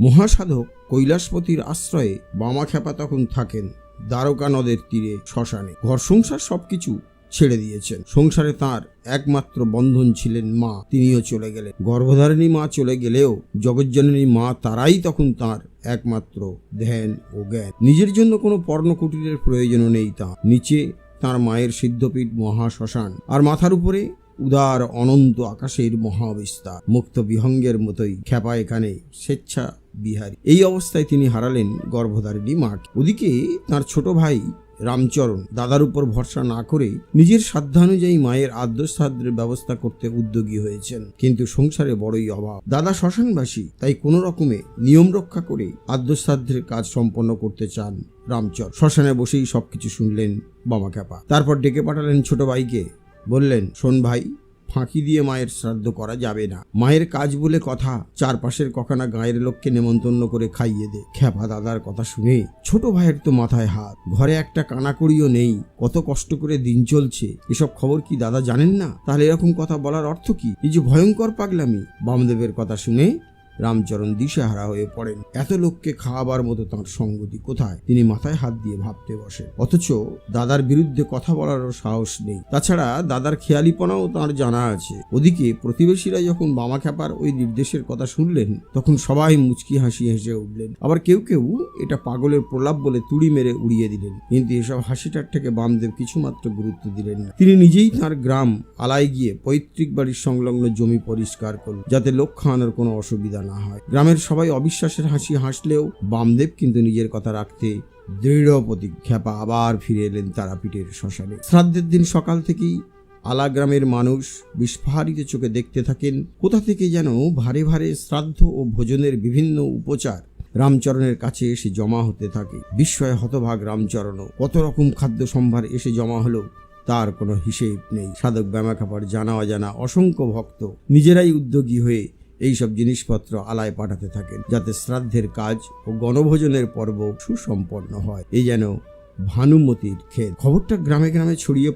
মহাসাধক কৈলাসপতির আশ্রয়ে বামাখ্যাপা তখন থাকেন দ্বারকা নদের তীরে শ্মশানে। ঘর সংসার সবকিছু ছেড়ে দিয়েছেন। সংসারে তার একমাত্র বন্ধন ছিলেন মা, তিনিও চলে গেলেন। গর্ভধারিণী মা চলে গেলেও জগজ্জননী মা তারাই তখন তার একমাত্র ধ্যান ও জ্ঞান। নিজের জন্য কোনো পর্ণকুটিরের প্রয়োজনও নেই তাঁর। নিচে তার মায়ের সিদ্ধপীঠ মহাশ্মশান আর মাথার উপরে উদার অনন্ত আকাশের মহাবিস্তার। মুক্ত বিহঙ্গের মতোই খ্যাপা এখানে স্বেচ্ছা বিহারী। এই অবস্থায় তিনি হারালেন গর্ভধারিণী মাকে। ওদিকে তার ছোট ভাই রামচরণ দাদার উপর ভরসা না করে নিজের সাধ্যানুযায়ী মায়ের আদ্যশ্রাদ্ধের ব্যবস্থা করতে উদ্যোগী হয়েছেন। কিন্তু সংসারে বড়ই অভাব। দাদা শ্মশানবাসী তাই কোনো রকমে নিয়ম রক্ষা করে আদ্যশ্রাদ্ধের কাজ সম্পন্ন করতে চান রামচর শ্মশানে বসেই সবকিছু শুনলেন বামাখ্যাপা তারপর ডেকে পাঠালেন ছোট ভাইকে। বললেন, শোন ভাই ফাঁকি দিয়ে মায়ের শ্রাদ্ধ করা যাবে না। মায়ের কাজ বলে কথা, চারপাশের কখানা গায়ের লোককে নেমন্তন্ন করে খাইয়ে দে। খ্যাপা দাদার কথা শুনে ছোট ভাইয়ের তো মাথায় হাত। ঘরে একটা কানাকড়িও নেই। কত কষ্ট করে দিন চলছে। এসব খবর কি দাদা জানেন না? তাহলে এরকম কথা বলার অর্থ কি? এই যে ভয়ঙ্কর পাগলামি। বামদেবের কথা শুনে রামচরণ দিশেহারা হয়ে পড়েন। এত লোককে খাওয়াবার মতো তাঁর সঙ্গতি কোথায়? তিনি মাথায় হাত দিয়ে ভাবতে বসেন। অথচ দাদার বিরুদ্ধে কথা বলারও সাহস নেই। তাছাড়া দাদার খেয়ালিপনাও তাঁর জানা আছে। ওদিকে প্রতিবেশীরা যখন বামা খ্যাপার ওই নির্দেশের কথা শুনলেন, তখন সবাই মুচকি হাসি হেসে উঠলেন। আবার কেউ কেউ এটা পাগলের প্রলাপ বলে তুড়ি মেরে উড়িয়ে দিলেন। কিন্তু এসব হাসিটার থেকে বামদেব কিছুমাত্র গুরুত্ব দিলেন না। তিনি নিজেই তার গ্রাম আলায় গিয়ে পৈতৃক বাড়ির সংলগ্ন জমি পরিষ্কার করল যাতে লোক খাওয়ানোর কোনো অসুবিধা না হয়। গ্রামের সবাই অবিশ্বাসের হাসি হাসলেও বামদেব কিন্তু নিজের কথা রাখতে দৃঢ় প্রতিজ্ঞাপা আবার ফিরে এলেন তারাপীঠের শ্মশানে। শ্রাদ্ধের দিন সকাল থেকেই আলা গ্রামের মানুষ বিস্ফারিত চোখে দেখতে থাকেন কোথা থেকে যেন ভারে ভারে শ্রাদ্ধ ও ভোজনের বিভিন্ন উপচার রামচরণের কাছে এসে জমা হতে থাকে। বিস্ময়ে হতভাগ রামচরণও কত রকম খাদ্য সম্ভার এসে জমা হলো তার কোনো হিসেব নেই। সাধক ব্যামাখাপার জানা অজানা অসংখ্য ভক্ত নিজেরাই উদ্যোগী হয়ে এইসব জিনিসপত্র আলায় পাঠাতে থাকেন, যাতে শ্রাদ্ধের কাজ ও গণভোজনের পর্ব সুসম্পন্ন হয়। এই যেন ভানুমতির ক্ষেত। খবরটা গ্রামে গ্রামে ছড়িয়ে